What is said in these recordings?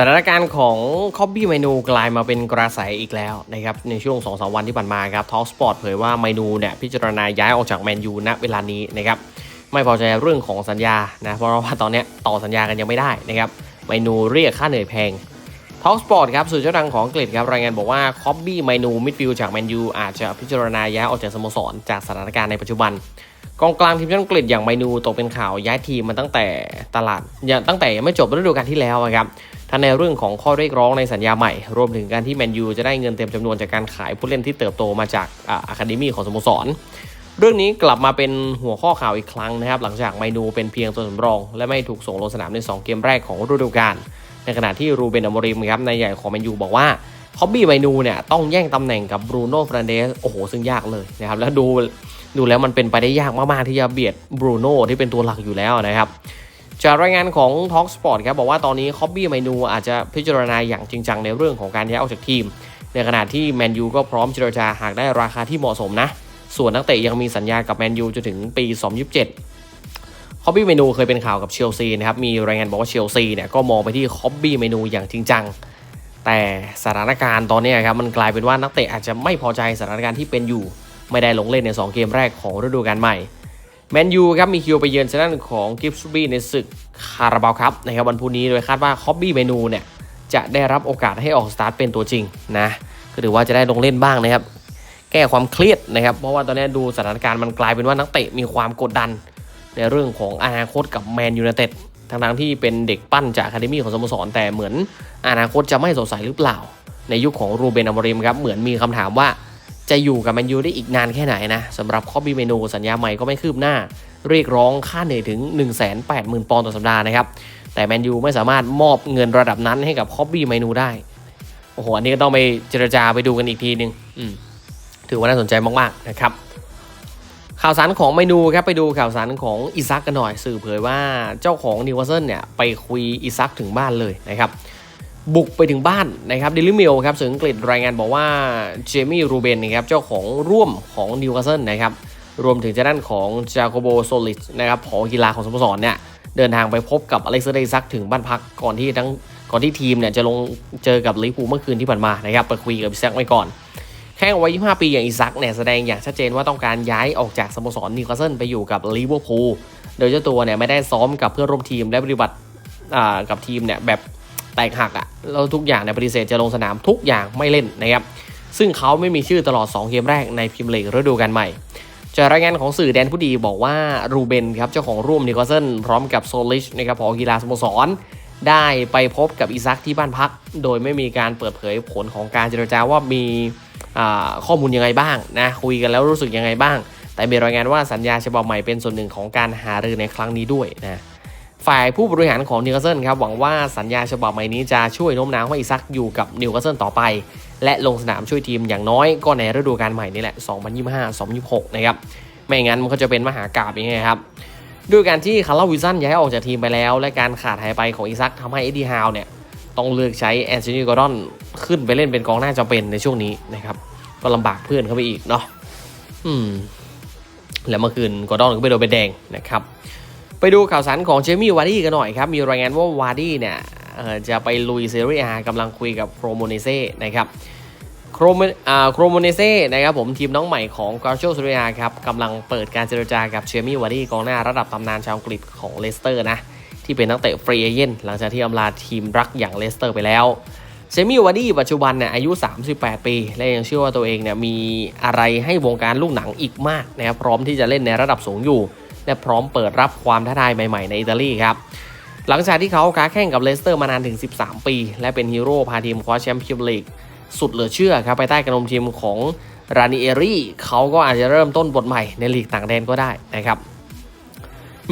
สถานการณ์ของคอบบี้เมนูกลายมาเป็นกระแสอีกแล้วนะครับในช่วง2อสวันที่ผ่านมาครับทอ l สปอร์ตเผยว่าเมนูเนี่ยพิจารณาย้ายออกจากแมนยูณเวลานี้นะครับไม่พอใจเรื่องของสัญญานะเพราะว่าตอนนี้ต่อสัญญากันยังไม่ได้นะครับเมนูเรียกค่าเหนื่อยแพงทอ l สปอร์ตครับสื่อชื่อดังของอังกฤษครับรายงานบอกว่าคอบบี้เมนูมิดฟิลด์จากแมนยูอาจจะพิจารณาย้ายออกจากสโมสรจากสถานการณ์ในปัจจุบัน กองกลางทีมชาติอังกฤษอย่างไมนูตกเป็นข่าวย้ายทีมมาตั้งแต่ตลาดย่างตั้งแต่ยังไม่จบฤดูกาลที่แล้วอะครับทั้งในเรื่องของข้อเรียกร้องในสัญญาใหม่ รวมถึงการที่แมนยูจะได้เงินเต็มจำนวนจากการขายผู้เล่นที่เติบโตมาจากอะคาเดมี่ของสโมสร เรื่องนี้กลับมาเป็นหัวข้อข่าวอีกครั้งนะครับ หลังจากไมนูเป็นเพียงตัวสำรอง และไม่ถูกส่งลงสนามใน 2 เกมแรกของฤดูกาลในขณะที่รูเบนอมริมครับนายใหญ่ของแมนยูบอกว่าคอบบี้ไมนูเนี่ยต้องแย่งตำแหน่งกับบรูโน่ฟรานเดสโอ้โหซึ่งยากเลยนะครับแล้วดู ดูแล้วมันเป็นไปได้ยากมากๆที่จะเบียดบรูโน่ที่เป็นตัวหลักอยู่แล้วนะครับจากรายงานของ Talk Sport ครับบอกว่าตอนนี้คอบบี้ไมนูอาจจะพิจารณาอย่างจริงจังในเรื่องของการย้ายออกจากทีม ในขณะที่แมนยูก็พร้อมเจรจาหากได้ราคาที่เหมาะสมนะ ส่วนนักเตะยังมีสัญญากับแมนยูจนถึงปี 2027 คอบบี้เมนูเคยเป็นข่าวกับเชลซีนะครับ มีรายงานบอกว่าเชลซีเนี่ยก็มองไปที่คอบบี้เมนูอย่างจริงจัง แต่สถานการณ์ตอนนี้ครับมันกลายเป็นว่านักเตะอาจจะไม่พอใจสถานการณ์ที่เป็นอยู่ ไม่ได้ลงเล่นใน 2 เกมแรกของฤดูกาลใหม่แมนยูครับมีคิวไปเยือนชนะของกิฟส์บี้ในศึกคาราบาวครับนะครับวันพรุ่งนี้โดยคาดว่าคอบบี้เมนูเนี่ยจะได้รับโอกาสให้ออกสตาร์ทเป็นตัวจริงนะก็ถือว่าจะได้ลงเล่นบ้างนะครับ แก้ความเครียดนะครับ เพราะว่าตอนนี้ดูสถานการณ์มันกลายเป็นว่านักเตะมีความกดดัน ในเรื่องของอนาคตกับแมนยู i นเต็ดทั้งๆที่เป็นเด็กปั้นจากอะคาเดมี่ของสโมสรแต่เหมือนอนาคตจะไม่สดใสหรือเปล่า ในยุคของรูเบนอมริมครับเหมือนมีคำถามว่า จะอยู่กับแมนยูได้อีกนานแค่ไหนนะสำหรับคอบบี้เมนูสัญญาใหม่ก็ไม่คืบหน้า เรียกร้องค่าเหนื่อยถึง 1 8 0 0 0 0 ปอนด์ต่อสัปดาห์นะครับ แต่แมนยูไม่สามารถมอบเงินระดับนั้นให้กับคอบบี้เมนูได้ โอ้โห อันนี้ก็ต้องไปเจรจาไปดูกันอีกทีหนึ่งถือว่าน่าสนใจมากๆนะครับข่าวสารของเมนูครับไปดูข่าวสารของอิซักกันหน่อย สื่อเผยว่าเจ้าของนิวคาสเซิลเนี่ยไปคุยอิซักถึงบ้านเลยนะครับ บุกไปถึงบ้านนะครับดิลิมิลครับสื่ออังกฤษรายงานบอกว่าเจมี่รูเบนนะครับเจ้าของร่วมของนิวคาสเซิลนะครับรวมถึงเจ้าด้านของจาโคโบโซลิชนะครับผอกีฬาของสโมสรเนี่ยเดินทางไปพบกับอเล็กซ์เดซักถึงบ้านพักก่อนที่ทั้งก่อนที่ทีมเนี่ยจะลงเจอกับลิเวอร์พูลเมื่อคืนที่ผ่านมานะครับไปคุยกับอิซักไว้ก่อนแข้งวัย 25 ปีอย่างอิซักเนี่ยแสดงอย่างชัดเจนว่าต้องการย้ายออกจากสโมสรนิวคาสเซิลไปอยู่กับลิเวอร์พูลโดยเจ้าตัวเนี่ยไม่ได้ซ้อมกับเพื่อนร่วมทีมและปฏิบัติอ่ากับทีมเนี่ยแบบ แตกหักอะ่ะแล้วทุกอย่างในปฏิเสธจะลงสนามทุกอย่างไม่เล่นนะครับซึ่งเขาไม่มีชื่อตลอด 2 เกมแรกในพรีเมียร์ลีกฤดูกาลใหม่จากรายงานของสื่อแดนผู้ดีบอกว่ารูเบนครับเจ้าของร่วมนิวคาสเซิลพร้อมกับโซลิชนะครับผอกีฬาสโมสร ได้ไปพบกับอิซักที่บ้านพัก โดยไม่มีการเปิดเผยผลของการเจรจาว่ามีข้อมูลยังไงบ้างนะคุยกันแล้วรู้สึกยังไงบ้าง แต่มีรายงานว่าสัญญาฉบับใหม่เป็นส่วนหนึ่งของการหารือในครั้งนี้ด้วยนะ ฝ่ายผู้บริหารของนิวคาสเซิลครับหวังว่าสัญญาฉบับใหม่นี้จะช่วยโน้มน้าวให้อิซักอยู่กับนิวคาสเซิลต่อไป และลงสนามช่วยทีมอย่างน้อยก็ในฤดูกาลใหม่นี่แหละ 2025-2026 นะครับ ไม่งั้นมันก็จะเป็นมหากราบอย่างเงี้ยครับด้วยการที่คาร์ลวิสันย้ายออกจากทีมไปแล้ว และการขาดหายไปของอิซักทำให้เอ็ดดี้ฮาวเนี่ยต้องเลือกใช้แอนโทนีกอร์ดอนขึ้นไปเล่นเป็นกองหน้าจำเป็นในช่วงนี้นะครับก็ลำบากเพื่อนเข้าไปอีกเนาะอืมแล้วเมื่อคืนกอร์ดอนก็ไปโดนใบแดงนะครับ ไปดูข่าวสารของเจมี่วาร์ดี้กันหน่อยครับ มีรายงานว่าวาร์ดี้เนี่ยจะไปลุยเซเรียกำลังคุยกับโครโมเนเซ่นะครับโครโมโครโมเนเซ่นะครับผมทีมน้องใหม่ของกาโชซูริยครับกำลังเปิดการเจรจากับเชมี่วาร์ดี้กองหน้าระดับตำนานชาวอังกฤษของเลสเตอร์นะที่เป็นนักเตะฟรีเอเย่นหลังจากที่อำลาทีมรักอย่างเลสเตอร์ไปแล้วเชมี่วาร์ดี้ปัจจุบันเนี่ยอายุ 38 ปี และยังเชื่อว่าตัวเองเนี่ยมีอะไรให้วงการลูกหนังอีกมากนะครับพร้อมที่จะเล่นในระดับสูงอยู่ และพร้อมเปิดรับความท้าทายใหม่ๆในอิตาลีครับหลังจากที่เขาค้าแข่งกับเลสเตอร์มานานถึง 13 ปี และเป็นฮีโร่พาทีมคว้าแชมป์พรีเมียร์ลีกสุดเหลือเชื่อครับภายใต้การนำทีมของรานิเอรี่เขาก็อาจจะเริ่มต้นบทใหม่ในลีกต่างแดนก็ได้นะครับ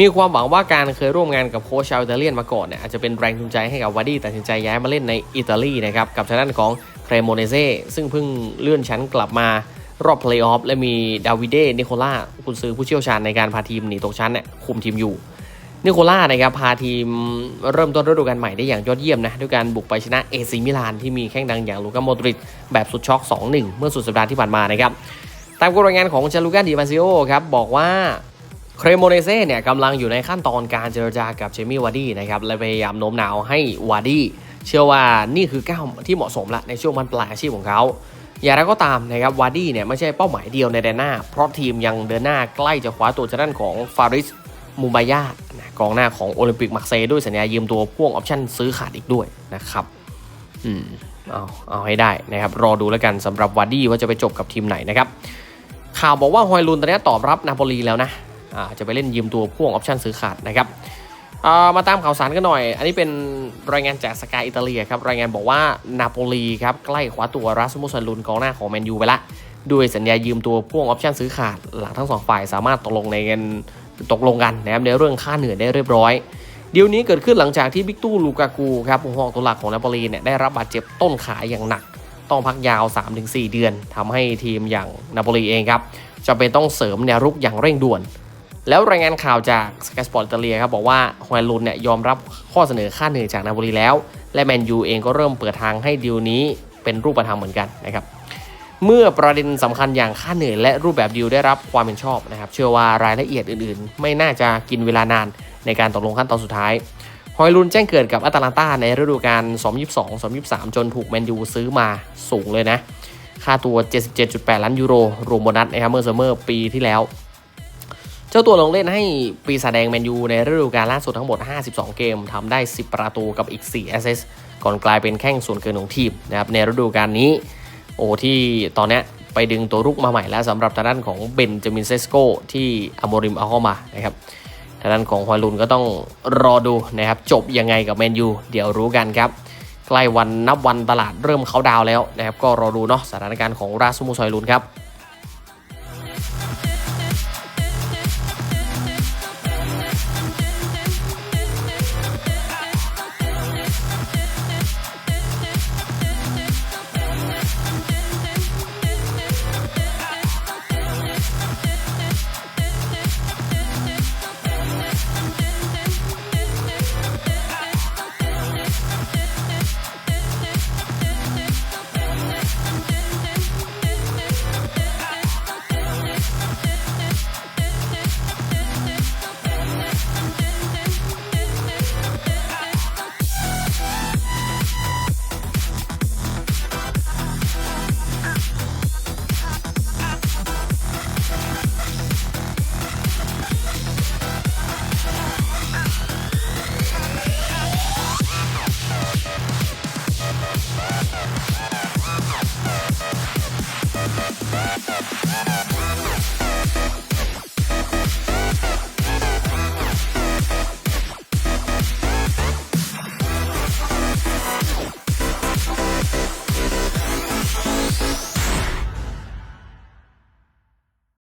มีความหวังว่าการเคยร่วมงานกับโค้ชชาวอิตาเลียนมาก่อนเนี่ยอาจจะเป็นแรงจูงใจให้กับวาร์ดี้ตัดสินใจย้ายมาเล่นในอิตาลีนะครับกับทางด้านของเครโมเนเซ่ซึ่งเพิ่งเลื่อนชั้นกลับมา รอบเพลย์ออฟและมีดาวิเดนิโคล่ากุนซือผู้เชี่ยวชาญในการพาทีมหนีตกชั้นเนี่ยคุมทีมอยู่นิโคล่านะครับพาทีมเริ่มต้นฤดูกาลใหม่ได้อย่างยอดเยี่ยมนะด้วยการบุกไปชนะเอซิมิลานที่มีแข้งดังอย่างลูกาโมดริดแบบสุดช็อก 2-1 เมื่อสุดสัปดาห์ที่ผ่านมานะครับตามรายงานของจาลูกาดิมาซิโอครับบอกว่าเครโมเนเซ่เนี่ยกำลังอยู่ในขั้นตอนการเจรจากับเจมี่วาร์ดี้นะครับและพยายามโน้มน้าวให้วาร์ดี้เชื่อว่านี่คือก้าวที่เหมาะสมละในช่วงมันปลายอาชีพของเขา อย่างไรก็ตามนะครับวาร์ดี้เนี่ยไม่ใช่เป้าหมายเดียวในแดนหน้า เพราะทีมยังเดินหน้าใกล้จะคว้าตัวจะด้านของฟาริสมูบายานะกองหน้าของโอลิมปิกมาร์เซย์ด้วยสัญญายืมตัวพ่วงออปชั่นซื้อขาดอีกด้วยนะครับอืมเอาเอาให้ได้นะครับรอดูแล้วกันสำหรับวาร์ดี้ว่าจะไปจบกับทีมไหนนะครับข่าวบอกว่าฮอยลุนตอนนี้ตอบรับนาโปลีแล้วนะอ่าจะไปเล่นยืมตัวพ่วงออปชั่นซื้อขาดนะครับ มาตามข่าวสารกันหน่อย อันนี้เป็นรายงานจากสกายอิตาเลียครับ รายงานบอกว่านาโปลีครับใกล้คว้าตัวรัสมุสฮอยลุนกองหน้าของแมนยูไปละ ด้วยสัญญายืมตัวพ่วงออปชั่นซื้อขาด หลังทั้งสองฝ่ายสามารถตกลงในกันตกลงกันนะครับในเรื่องค่าเหนื่อยได้เรียบร้อยเดีลนี้เกิดขึ้นหลังจากที่บิ๊กตู้ลูกากูครับหัวหอกตัวหลักของนาโปลีเนี่ยได้รับบาดเจ็บต้นขาอย่างหนัก ต้องพักยาว 3-4 เดือนทำให้ทีมอย่างนาโปลีเองครับจะเป็นต้องเสริมแนวรุกอย่างเร่งด่วน แล้วรายงานข่าวจากสกายสปอร์ตอิตาเลียครับบอกว่าฮอยลุนเนี่ยยอมรับข้อเสนอค่าเหนื่อยจากนาโปลีแล้ว และแมนยูเองก็เริ่มเปิดทางให้ดีลนี้เป็นรูปธรรมเหมือนกันนะครับเมื่อประเด็นสำคัญอย่างค่าเหนื่อยและรูปแบบดีลได้รับความเป็นชอบนะครับ เชื่อว่ารายละเอียดอื่นๆ ไม่น่าจะกินเวลานานในการตกลงขั้นตอนสุดท้ายฮอยลุนแจ้งเกิดกับอัตแลนตาในฤดูกาล2022-2023 จนถูกแมนยูซื้อมาสูงเลยนะ ค่าตัว 77.8 ล้านยูโรรวมโบนัสนะครับเมื่อซัมเมอร์ปีที่แล้ว จ้าตัวลงเล่นให้ปีศาจแดงแมนยูในฤดูกาลล่าสุดทั้งหมด 52 เกมทำได้ 10 ประตูกับอีก 4 แอสเซสก่อนกลายเป็นแข้งส่วนเกินของทีมนะครับในฤดูกาลนี้ โอ้ที่ตอนนี้ไปดึงตัวรุกมาใหม่แล้วสำหรับทางด้านของเบนจามินเซสโกที่อโมริมเอาเข้ามานะครับทางด้านของฮอยลุนก็ต้องรอดูนะครับจบยังไงกับแมนยูเดี๋ยวรู้กันครับใกล้วันนับวันตลาดเริ่มเขาดาวแล้วนะครับก็รอดูเนาะสถานการณ์ของราสมุสฮอยลุนครับ